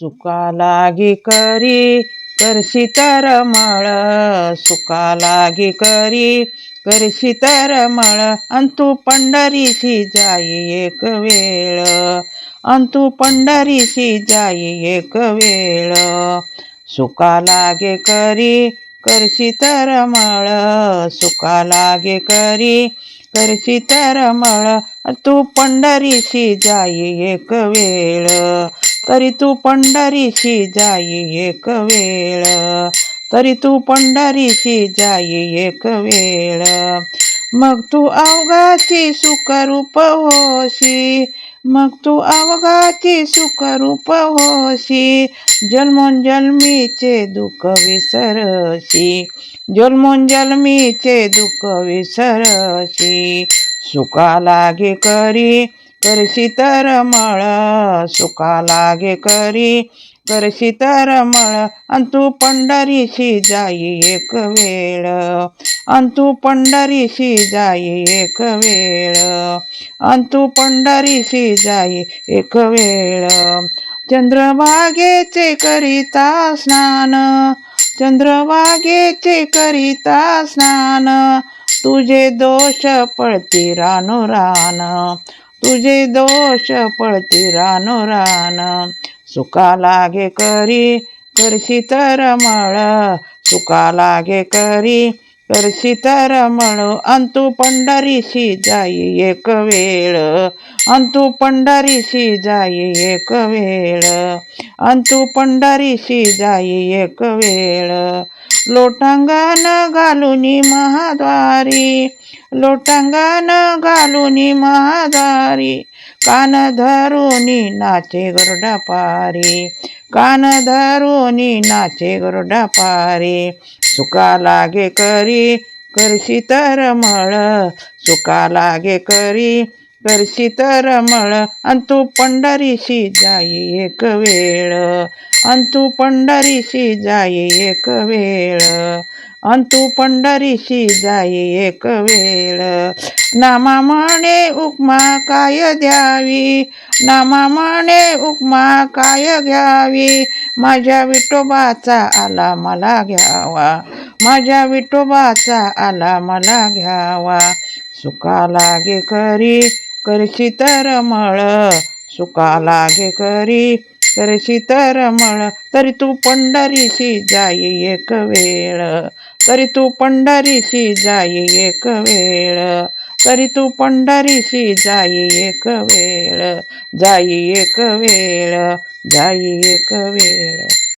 सुका लागी करी करशी तर मळ. सुका लागी करी करशी तर मळ. अंतू पंढरीशी जाई एक वेळ. अंतू पंढरीशी जाई एक वेळ. सुका लागे करी करशी तर मळ. सुका लागे करी करशी तर मळ. तू पंढरीशी जाई एक वेळ. तरी तू पंढरीशी जाई एक वेळ. तरी तू पंढरीशी जाई एक वेळ. मग तू अवघाची सुखरूप होशी. मग तू अवघाची सुखरूप होशी. जन्मोजन्मीचे दुःख विसरशी. जन्मोजन्मीचे दुःख विसरशी. सुका लागे करी करशी तर मळ सुका लागे करी. करशी तर मळ अंतू पंढरीशी जाई एक वेळ. अंतू पंढरीशी जाई एक वेळ. अंतू पंढरीशी जाई एक वेळ. चंद्रभागेचे करिता स्नान चंद्रभागेचे करिता स्नान. तुझे दोष पळती रानो रान. तुझे दोष पळती रानो रान. सुका लागे करी करशी तर मळ. सुका लागे करी करशी तर मळ. अंतू पंढरीशी जाई एक वेळ. अंतू पंढरीशी जाई एक वेळ. अंतू पंढरीशी जाई एक वेळ. लोटांगण घालून महाद्वारी लोटांगण घालून महाद्वारी कान धरुनी नाचे गरुडा पारी कान धरुनी नाचे गरुडा पारी सुका लागे करी करशी तर मळ सुका लागे करी करशी तर रमळ अंतू पंढरीशी जाई एक वेळ. अंतू पंढरीशी जाई एक वेळ. अंतू पंढरीशी जाई एक वेळ. नामा म्हणे उपमा काय द्यावी? नामा म्हणे उपमा काय घ्यावी? माझ्या विठोबाचा आला मला घ्यावा. माझ्या विठोबाचा आला मला घ्यावा. सुका लागे करी करशी तर मळ सुका लागे करी करशी तर मळ तरी तू पंढरीशी जाई एक वेळ. तरी तू पंढरीशी जाई एक वेळ. तरी तू पंढरीशी जाई एक वेळ. जाई एक वेळ. जाई एक वेळ.